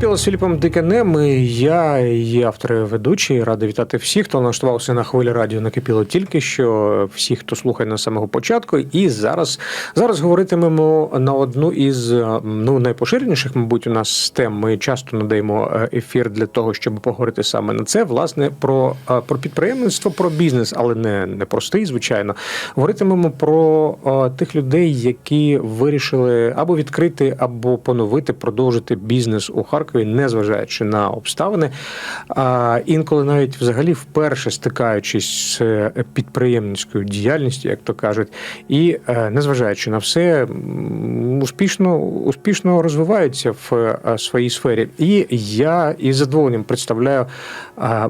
Кипіло з Філіпом Диканем. і Я і автор і ведучий. Радий вітати всіх, хто налаштувався на хвилі радіо накипіло тільки що. Всіх, хто слухає на самого початку. І зараз зараз говоритимемо на одну із ну найпоширеніших, мабуть, у нас тем. Ми часто надаємо е, ефір для того, щоб поговорити саме на це. Власне, про, е, про підприємництво, про бізнес, але не, не простий, звичайно. Говоритимемо про е, тих людей, які вирішили або відкрити, або поновити, продовжити бізнес у Харкові, незважаючи на обставини. А інколи навіть взагалі вперше стикаючись з е, підприємницькою діяльністю, як то кажуть, і е, незважаючи на все, успішно, успішно розвиваються в е, своїй сфері. І я із задоволенням представляю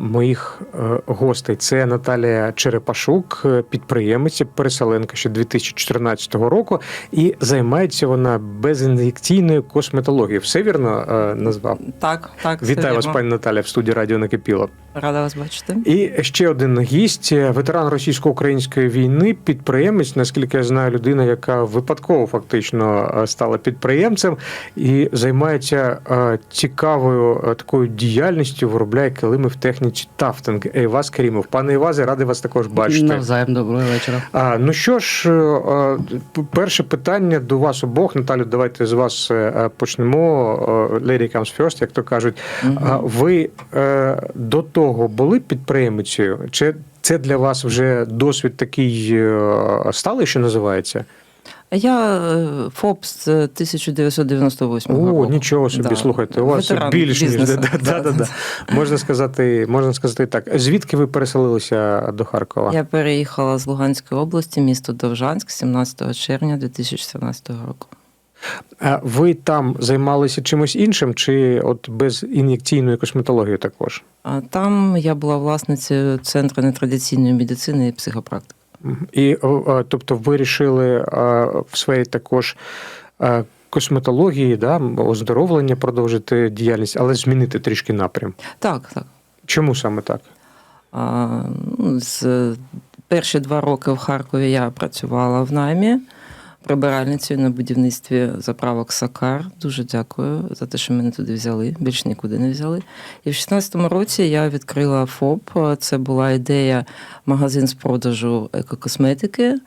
моїх гостей. Це Наталія Черепашук, підприємиця, переселенка ще 2014 року, і займається вона безін'єкційною косметологією. Все вірно е, назвав? Так, так. Вітаю вас, пані Наталя, в студії Радіо Накипіло. Рада вас бачити. І ще один гість, ветеран російсько-української війни, підприємець, наскільки я знаю, людина, яка випадково фактично е, стала підприємцем і займається е, цікавою е, такою діяльністю, виробляє килими в техніці тафтинг. Ейваз Керімов. Пане Ейвазе, радий вас також бачити. Навзаєм доброго вечора. А, ну що ж, е, е, перше питання до вас обох. Наталю, давайте з вас е, е, почнемо. Е, Lady comes first, як то кажуть. А ви е, до того були підприємицею? Чи це для вас вже досвід такий е, сталий, що називається? Я е, ФОП з 1998 О, року. нічого собі, Да. слухайте, у вас Ветеран більш ніж да, да, да, да. можна сказати, можна сказати так. Звідки ви переселилися до Харкова? Я переїхала з Луганської області, місто Довжанськ, 17 червня 2014 року. Ви там займалися чимось іншим, чи от без ін'єкційної косметології також? А там я була власницею центру нетрадиційної медицини і психопрактики. І тобто вирішили а, в сфері також косметології, да, оздоровлення продовжити діяльність, але змінити трішки напрям. Так, так. Чому саме так? А, ну, з перші два роки в Харкові я працювала в наймі прибиральницею на будівництві заправок Сакар. Дуже дякую за те, що мене туди взяли. Більш нікуди не взяли. І в 16-му році я відкрила ФОП. Це була ідея магазин з продажу екокосметики.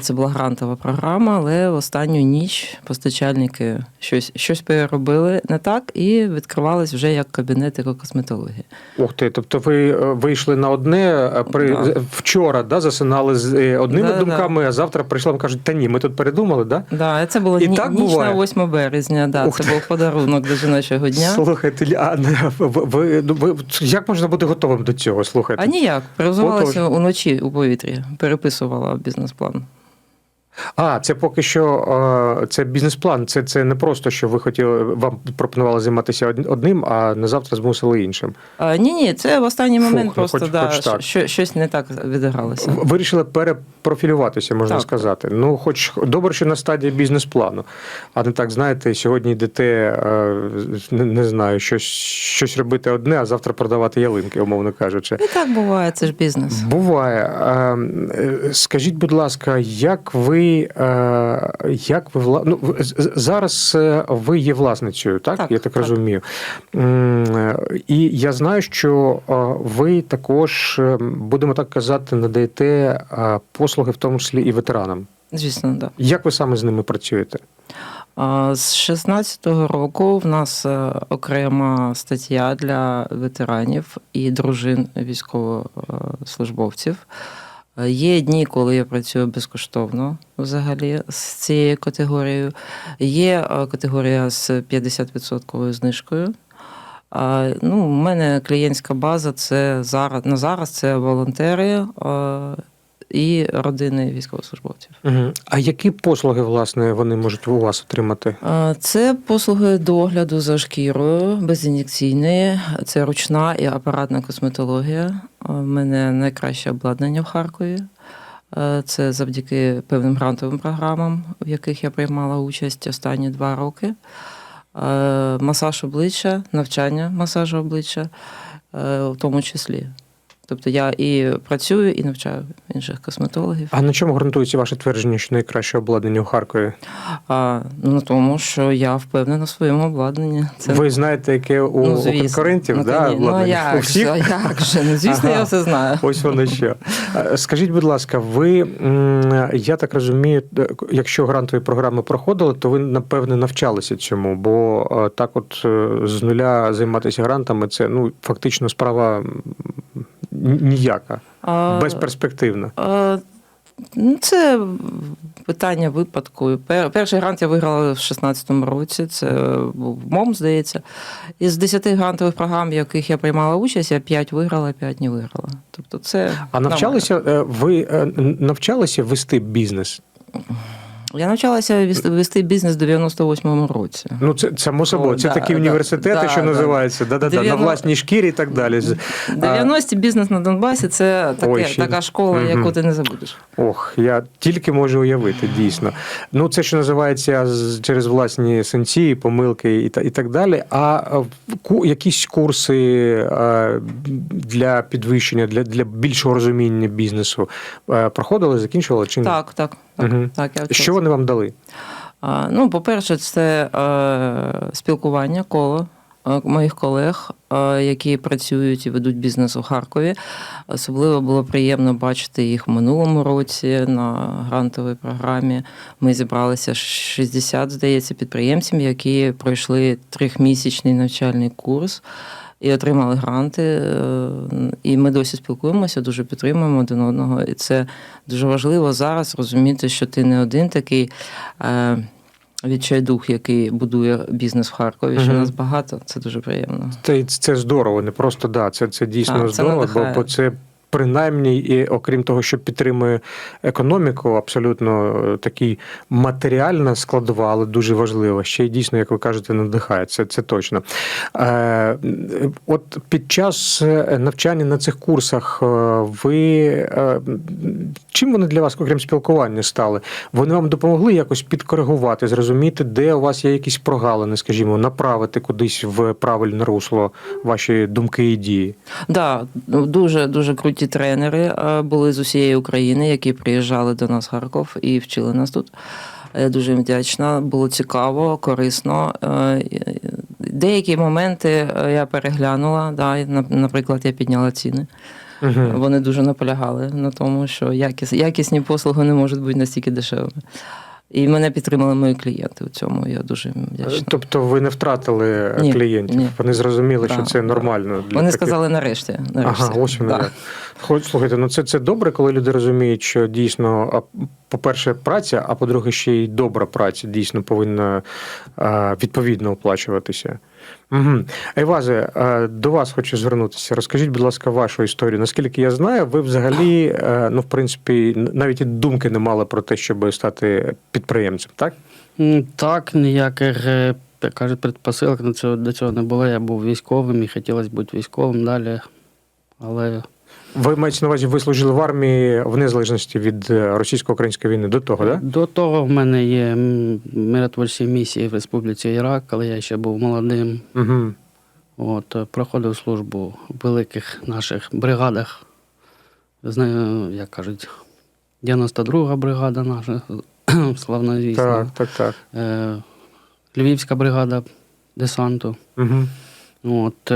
Це була грантова програма, але в останню ніч постачальники щось, щось переробили не так і відкривались вже як кабінет екокосметології. Ух ти, тобто ви е, вийшли на одне при Да. вчора, да, засинали з е, одними Да-да. думками, а завтра прийшли вам кажуть, та ні, ми тут передумали, да? Да, це було І ні, так ніч буває? на 8 березня. Да, Ух це ти. був подарунок до жіночого дня. Слухайте, а ви, ви, ну, ви- як можна бути готовим до цього? Слухайте. А ніяк, перезувалася Отож. уночі у повітрі, переписувала бізнес-план. А, це поки що це бізнес-план. Це, це не просто, що ви хотіли, вам пропонували займатися одним, а на завтра змусили іншим. А, ні, ні, це в останній Фух, момент просто хоч- да, хоч так. що, щось не так відігралося. Вирішили перепрофілюватися, можна Так. сказати. Ну, хоч добре, що на стадії бізнес-плану. А не так, знаєте, сьогодні йдете, не, не знаю, щось, щось робити одне, а завтра продавати ялинки, умовно кажучи. І так буває, це ж бізнес. Буває. Е, Скажіть, будь ласка, як ви, е, як ви вла... ну, зараз е, ви є власницею, так? Так, Я так, так. розумію. Е, І я знаю, що ви також, будемо так казати, надаєте послуги, в тому числі і ветеранам. Звісно, так. Да. Як ви саме з ними працюєте? З 16-го року в нас окрема стаття для ветеранів і дружин військовослужбовців. Е, Є дні, коли я працюю безкоштовно взагалі з цією категорією. Є е, категорія з 50% знижкою. Ну, у мене клієнтська база це зараз на зараз це волонтери е, і родини військовослужбовців. Угу. А які послуги, власне, вони можуть у вас отримати? Це послуги догляду за шкірою безін'єкційної, це ручна і апаратна косметологія. У мене найкраще обладнання в Харкові. Е, Це завдяки певним грантовим програмам, в яких я приймала участь останні два роки. Е, Масаж обличчя, навчання масажу обличчя, е, в тому числі. Тобто я і працюю, і навчаю інших косметологів. А на чому ґрунтується ваше твердження, що найкраще обладнання у Харкові? А ну на тому, що я впевнена в своєму обладнанні. Це Ви знаєте, яке у, ну, у конкурентів, ну, да, коні- ну, як у всіх? же, як же? Ну, звісно, Ага. я все знаю. Ось воно що. Скажіть, будь ласка, ви, я так розумію, якщо грантові програми проходили, то ви, напевне, навчалися цьому, бо е, так от е, з нуля займатися грантами це ну, фактично справа ніяка, А, безперспективна. а, ну, це питання випадку. Перший грант я виграла в 16-му році. Це був МОМ, здається. Із 10 грантових програм, в яких я приймала участь, я 5 виграла, 5 не виграла. Тобто це А навчалися е, ви е, навчалися вести бізнес? Я навчалася вести- вести бізнес в 98-му році. Ну, це само собою. Це да, такі да, університети, да, що да. називаються, да, да, да, на власній шкірі і так далі. З- 90-ті бізнес на Донбасі це таке, Ой, ще- така школа, Мгм. яку ти не забудеш. Ох, я тільки можу уявити, дійсно. Ну, це що називається через власні сенсі, помилки і, та- і так далі. А е, ку- якісь курси е, для підвищення, для, для більшого розуміння бізнесу е, проходили, закінчували чи ні? Так, так. Так, Мгм. так я Що вони вам дали? А, Ну, по-перше, це е, спілкування коло е, моїх колег, е, які працюють і ведуть бізнес у Харкові. Особливо було приємно бачити їх в минулому році на грантовій програмі. Ми зібралися 60, здається, підприємців, які пройшли трьохмісячний навчальний курс. І отримали гранти, е, і ми досі спілкуємося, дуже підтримуємо один одного. І це дуже важливо зараз розуміти, що ти не один такий е, відчайдух, який будує бізнес в Харкові. Що Мгм. нас багато, це дуже приємно. Це, це здорово, не просто да. Це, це дійсно а, це здорово, надихає. бо це. Принаймні, і окрім того, що підтримує економіку, абсолютно е, такий матеріальна складова, але дуже важлива. Ще й дійсно, як ви кажете, надихає. Це, це точно. Е, от під час е, навчання на цих курсах е, ви е, чим вони для вас, окрім спілкування, стали? Вони вам допомогли якось підкоригувати, зрозуміти, де у вас є якісь прогалини, скажімо, направити кудись в правильне русло ваші думки і дії. Да, ну, дуже дуже круті тренери е, були з усієї України, які приїжджали до нас в Харків і вчили нас тут. Я дуже їм вдячна. Було цікаво, корисно. Е, Деякі моменти е, я переглянула. Да, наприклад, я підняла ціни. Угу. Вони дуже наполягали на тому, що якіс, якісні послуги не можуть бути настільки дешевими. І мене підтримали мої клієнти у цьому. Я дуже їм вдячна. Тобто ви не втратили Ні, клієнтів. ні. Вони зрозуміли, що це да. нормально. Для Вони таких- сказали нарешті. нарешті. Ага, ось Да. Хоч слухайте, ну це, це добре, коли люди розуміють, що дійсно, по-перше, праця, а по-друге, ще й добра праця дійсно повинна а, відповідно оплачуватися. Угу. Айвазе, до вас хочу звернутися. Розкажіть, будь ласка, вашу історію. Наскільки я знаю, ви взагалі, е, ну, в принципі, навіть і думки не мали про те, щоб стати підприємцем, так? Так, ніяких, е, як кажуть, предпосилок до цього не було. Я був військовим і хотілося бути військовим далі. Але Ви маєте на увазі, ви служили в армії в незалежності від е, російсько-української війни до того? Да? до того в мене є миротворчі місії в Республіці Ірак, коли я ще був молодим. Угу. От, е, проходив службу в великих наших бригадах. Знаю, як кажуть, 92-га бригада наша, славнозвісна. Так, так, так. Е, Львівська бригада десанту. Угу. От,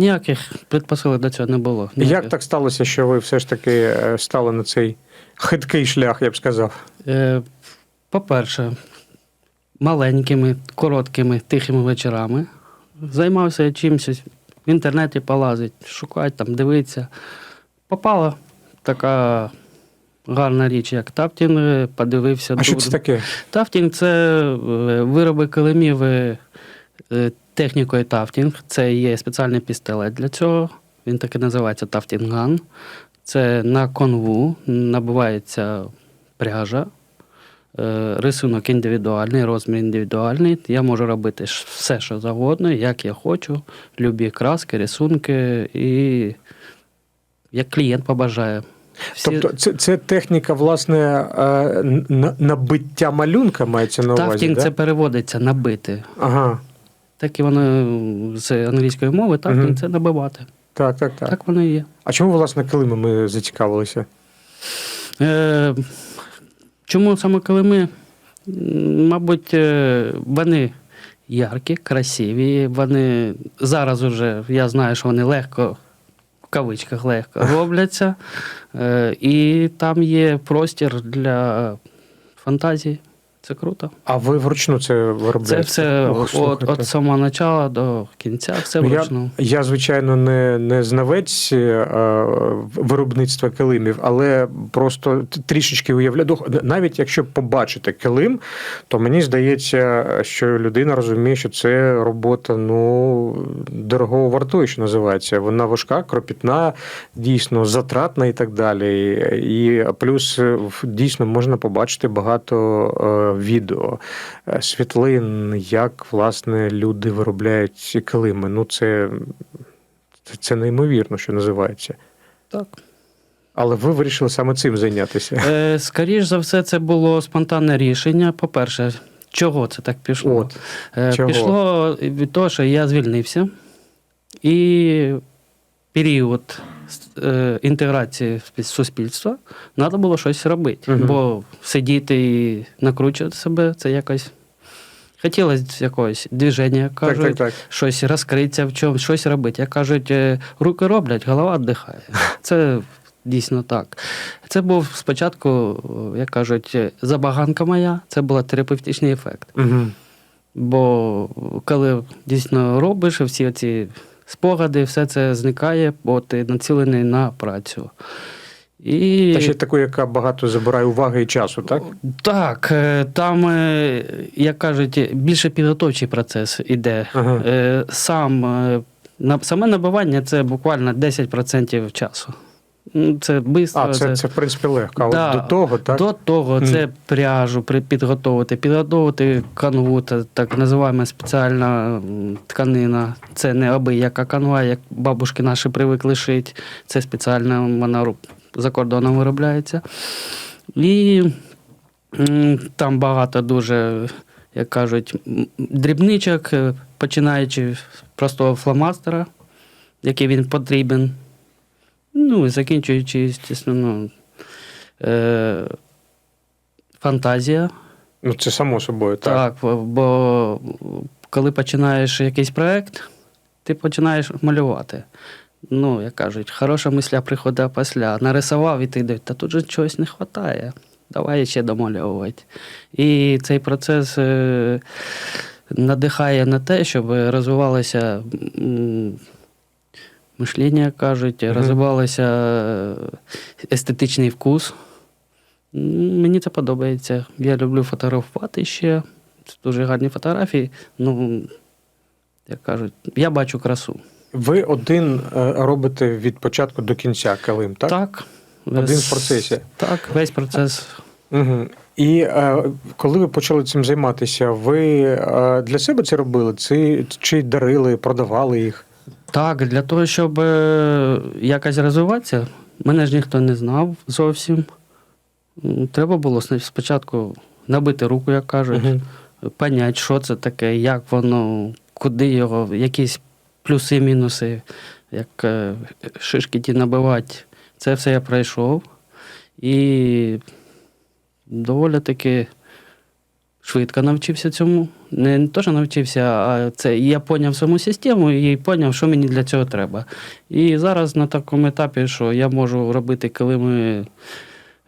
ніяких предпосилок до цього не було. Як так сталося, що ви все ж таки е, стали на цей хиткий шлях, я б сказав? Е, по-перше, маленькими, короткими, тихими вечорами. Займався я чимось в інтернеті полазить, шукати, там, дивитися. Попала така гарна річ, як тафтінг, подивився. А що це таке? Тафтінг це е, вироби килимів технікою тафтінг. Це є спеціальний пістолет для цього. Він так і називається тафтінган. Це на конву набувається пряжа, е, рисунок індивідуальний, розмір індивідуальний. Я можу робити все, що завгодно, як я хочу. Любі краски, рисунки і як клієнт побажає. Всі... Тобто, це, це техніка, власне, е, набиття малюнка мається на увазі. тафтінг да? це переводиться набити. Ага. Так і воно з англійської мови, тафтінг Мгм. це набивати. Так, так, так. Так воно і є. А чому, власне, килимами зацікавилися? Е, чому саме килими? Мабуть, е, вони яркі, красиві. Вони зараз уже я знаю, що вони легко, в кавичках легко робляться. Е, і там є простір для фантазії. Це круто. А ви вручну це виробляєте? Це все Ох, от, от самого начала до кінця, все Ну, я, вручну. я, звичайно, не, не знавець е, виробництва килимів, але просто трішечки уявляю. Навіть якщо побачити килим, то мені здається, що людина розуміє, що це робота ну, дорогого вартує, що називається. Вона важка, кропітна, дійсно затратна і так далі. І плюс дійсно можна побачити багато е, відео, е, світлин, як власне люди виробляють ці килими. Ну, це, це, це неймовірно, що називається. Так. Але ви вирішили саме цим зайнятися. Е, скоріш за все, це було спонтанне рішення. По-перше, чого це так пішло? От, Е, чого? Пішло від того, що я звільнився, і період інтеграції в суспільства треба було щось робити. Мгм. Бо сидіти і накручувати себе це якось. Хотілося якогось движення, як так, так, так. щось розкритися в чому, щось робити. Як кажуть, е, руки роблять, голова віддихає. Це дійсно так. Це був спочатку, е, як кажуть, е, забаганка моя, це був терапевтичний ефект. Угу. Бо коли дійсно робиш, всі ці спогади, все це зникає, бо ти націлений на працю. І... Та ще таку, яка багато забирає уваги і часу, так? Так, е, там, е, як кажуть, більше підготовчий процес іде. Ага. Е, Сам, саме набивання це буквально 10% часу. Це швидко. А, це, це в принципі легко. А Да. до того, так? До того це пряжу при- підготовити, канву, це так називаємо спеціальна тканина. Це не аби яка канва, як бабушки наші привикли шити. Це спеціальна вона за кордоном виробляється. І там багато дуже, як кажуть, дрібничок, е, починаючи з простого фломастера, який він потрібен. Ну, закінчуючи, звісно, ну, е, фантазія. Ну, це само собою, так. Так, бо коли починаєш якийсь проєкт, ти починаєш малювати. Ну, як кажуть, хороша мисля приходить після. Нарисував і ти дивишся, та тут же чогось не вистачає. Давай ще домальовувати. І цей процес е, надихає на те, щоб розвивалося м, мишлення, як кажуть, Мгм. розвивалося естетичний вкус. Мені це подобається. Я люблю фотографувати ще. Це дуже гарні фотографії. Ну, як кажуть, я бачу красу. Ви один е, робите від початку до кінця килим, так? Так. Один весь- в процесі. Так, весь процес. Угу. І е, коли ви почали цим займатися, ви е, для себе це робили? Чи, чи дарили, продавали їх? Так, для того, щоб е, якось розвиватися, мене ж ніхто не знав зовсім. Треба було спочатку набити руку, як кажуть, Мгм. понять, що це таке, як воно, куди його, якісь плюси, мінуси, як е, шишки ті набивати. Це все я пройшов. І доволі таки швидко навчився цьому. Не, не то, що навчився, а це я поняв саму систему і поняв, що мені для цього треба. І зараз на такому етапі, що я можу робити килими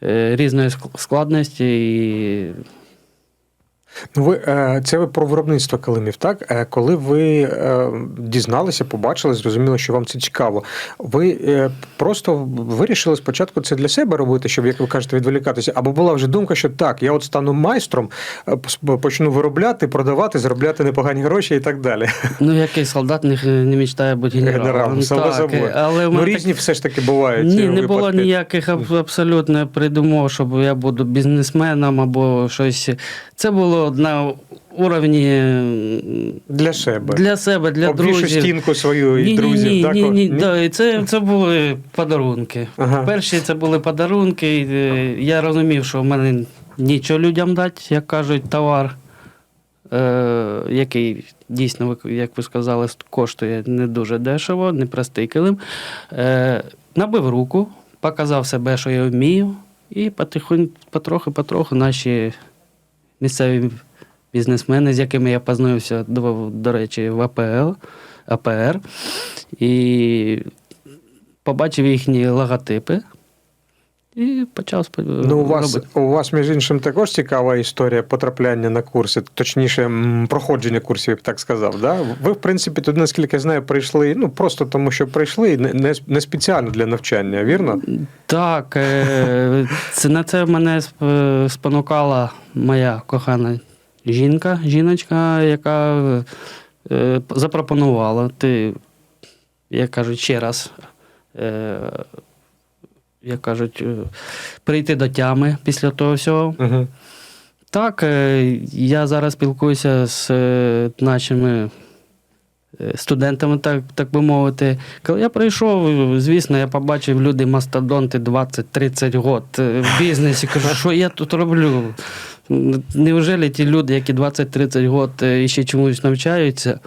е, різної складності і Ну, ви, е, це ви про виробництво килимів, так? Е, Коли ви е, дізналися, побачили, зрозуміли, що вам це цікаво. Ви просто вирішили спочатку це для себе робити, щоб, як ви кажете, відволікатися, або була вже думка, що так, я от стану майстром, почну виробляти, продавати, заробляти непогані гроші і так далі. ну, який солдат не, не мечтає бути генералом. Так, собою. але Ну, різні все ж таки бувають. Ні, не було ніяких абсолютно придумов, щоб я буду бізнесменом або щось. Це було на уровні Для себе. для себе, для Обвішу друзів. стінку свою і ні, друзів. ні, так? ні, О, ні, Да, і це, це були подарунки. Ага. Перші це були подарунки. е, Я розумів, що в мене нічого людям дати, як кажуть, товар. е, який дійсно, як ви сказали, коштує не дуже дешево, непростий килим. Е, набив руку, показав себе, що я вмію, і потихонь, потроху-потроху наші місцеві бізнесмени, з якими я познайомився, до, до речі, в АПЛ, АПР, і побачив їхні логотипи. І почав Ну, у вас, робити. у вас, між іншим, також цікава історія потрапляння на курси, точніше, проходження курсів, я б так сказав. Да? Ви, в принципі, туди, наскільки я знаю, прийшли ну просто тому, що прийшли, не, не, спеціально для навчання, вірно? Так, е, це, на це мене спонукала моя кохана жінка, жіночка, яка е, запропонувала, ти, як кажуть, ще раз, е, як кажуть, е, прийти до тями після того всього. Угу. Так, е, я зараз спілкуюся з е, нашими студентами, так, так би мовити. Коли я прийшов, звісно, я побачив люди мастодонти 20-30 год в бізнесі. Кажу, що я тут роблю? Неужели ті люди, які 20-30 год ще чомусь навчаються?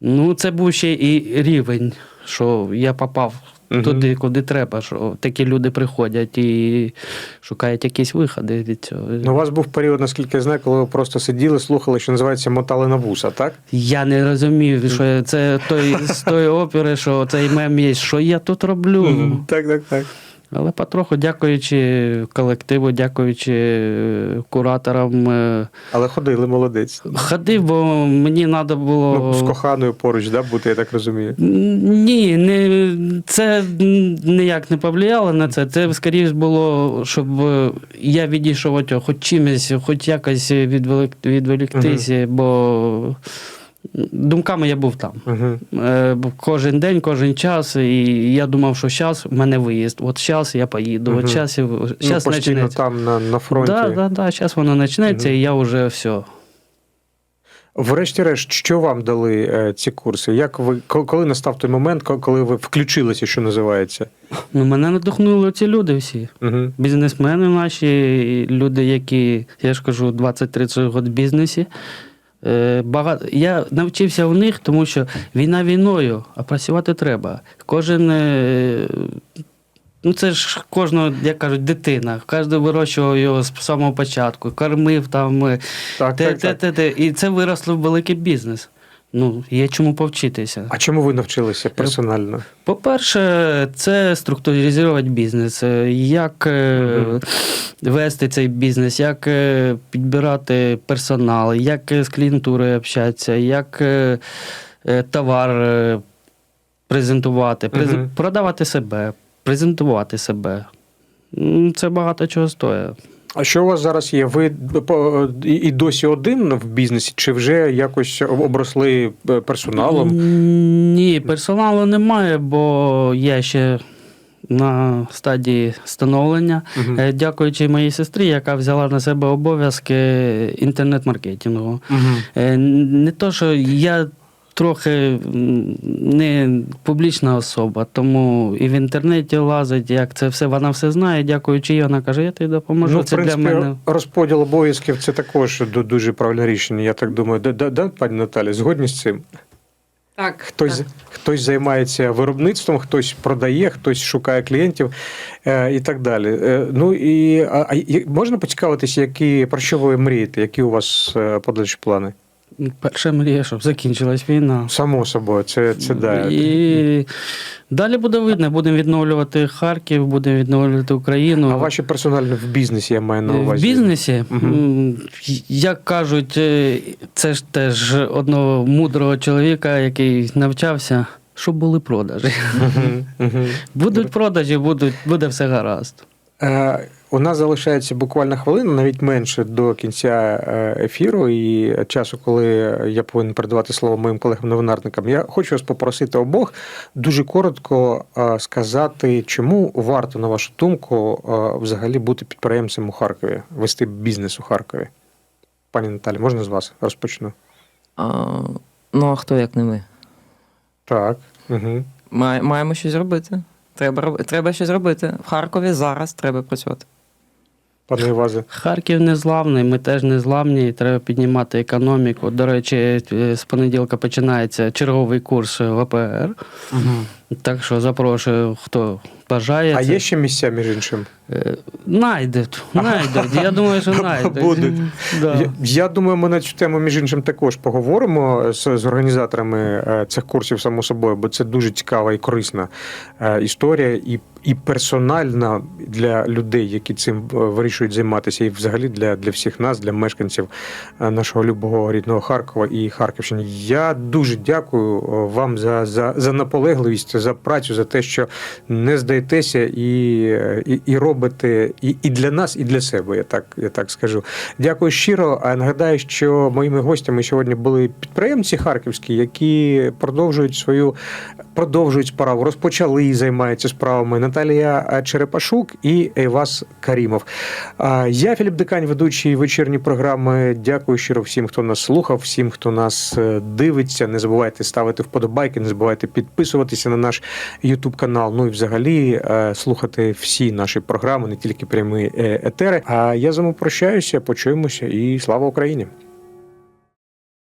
Ну, це був ще і рівень, що я попав Мгм. туди, куди треба, що такі люди приходять і шукають якісь виходи від цього. Ну, у вас був період, наскільки я знаю, коли ви просто сиділи, слухали, що називається мотали на вуса, так? Я не розумів, що це той з тої опери, що цей мем є, що я тут роблю. Так, так, так. Але потроху, дякуючи колективу, дякуючи е, кураторам, е, Але ходили, молодець. ходив, бо мені треба було. Ну, з коханою поруч, да, бути, я так розумію. Ні, не, це ніяк не повлияло на це. Це скоріше було, щоб я відійшов від цього, хоч чимось, хоч якось відволік, відволіктися, бо думками я був там. Угу. Е, Кожен день, кожен час. І я думав, що зараз в мене виїзд. От зараз я поїду, Мгм. от зараз Ну, зараз постійно почнеться. там на, на фронті. Так, так, так, зараз воно почнеться, Мгм. і я вже все. Врешті-решт, що вам дали е, ці курси? Як ви коли настав той момент, коли ви включилися, що називається? Ну, мене надихнули ці люди всі. Угу. Бізнесмени наші, люди, які, я ж кажу, 20-30 років в бізнесі. Е, Багато... Я навчився у них, тому що війна війною, а працювати треба. Кожен. е, Ну, це ж кожного, як кажуть, дитина. Кожен вирощував його з самого початку, кормив там. е, Так, те, так, те, так. те, те. І це виросло в великий бізнес. Ну, є чому повчитися. А чому ви навчилися персонально? По-перше, це структуризувати бізнес. Е, Як е, Мгм. вести цей бізнес, як е, підбирати персонал, як е, з клієнтурою общатися, як е, е, товар е, презентувати, през- Мгм. продавати себе, презентувати себе. Це багато чого стоїть. А що у вас зараз є? Ви і досі один в бізнесі, чи вже якось обросли е, персоналом? Ні, персоналу немає, бо я ще на стадії становлення. Е, Дякуючи моїй сестрі, яка взяла на себе обов'язки інтернет-маркетингу. Е, Не то, що я трохи не публічна особа, тому і в інтернеті лазить, як це все, вона все знає. Дякуючи їй, вона каже, я тобі допоможу. Ну, в принципі, для мене. розподіл обов'язків це також дуже правильне рішення, я так думаю. Да, да, да, пані Наталі, згодні з цим? Так, Хтось, хтось займається виробництвом, хтось продає, хтось шукає клієнтів е, і так далі. Е, ну і а, а можна поцікавитися, які про що ви мрієте, які у вас е, подальші плани? Перша мрія, щоб закінчилась війна. Само собою, це, це да. І далі буде видно, будемо відновлювати Харків, будемо відновлювати Україну. А ваші персональні в бізнесі я маю на увазі? В бізнесі, м, як кажуть, е, це ж теж одного мудрого чоловіка, який навчався, щоб були продажі. Будуть продажі, будуть, буде все гаразд. Е, У нас залишається буквально хвилина, навіть менше до кінця е, ефіру і часу, коли я повинен передавати слово моїм колегам-новинарникам. Я хочу вас попросити обох дуже коротко е, сказати, чому варто, на вашу думку, взагалі бути підприємцем у Харкові, вести бізнес у Харкові. Пані Наталі, можна з вас розпочну? А, ну, а хто як не ми? Так. Угу. Має- Маємо щось робити. Треба, треба щось робити. В Харкові зараз треба працювати. пане Івазе? Харків незламний, ми теж незламні, треба піднімати економіку. До речі, е, з понеділка починається черговий курс ВПР. Так що запрошую, хто бажає. А це. є ще місця, між іншим? Е, Найдуть, найдуть. Я думаю, що найдуть. Будуть. Да. Я, я думаю, ми на цю тему, між іншим, також поговоримо з, з організаторами е, цих курсів, само собою, бо це дуже цікава і корисна е, історія, і, і персональна для людей, які цим е, вирішують займатися, і взагалі для, для всіх нас, для мешканців нашого любого рідного Харкова і Харківщини. Я дуже дякую вам за, за, за наполегливість, за працю, за те, що не здаєтеся і, і, і робите і, і для нас, і для себе. Я так, я так скажу. Дякую щиро. А нагадаю, що моїми гостями сьогодні були підприємці харківські, які продовжують свою продовжують справу, розпочали і займаються справами Наталія Черепашук і Ейвас Карімов. Я Філіп Дикань, ведучий вечірні програми. Дякую щиро всім, хто нас слухав, всім, хто нас е, дивиться. Не забувайте ставити вподобайки, не забувайте підписуватися на наш Ютуб канал. Ну і взагалі е, слухати всі наші програми, не тільки прямі е, етери. А я з вами прощаюся, почуємося і слава Україні!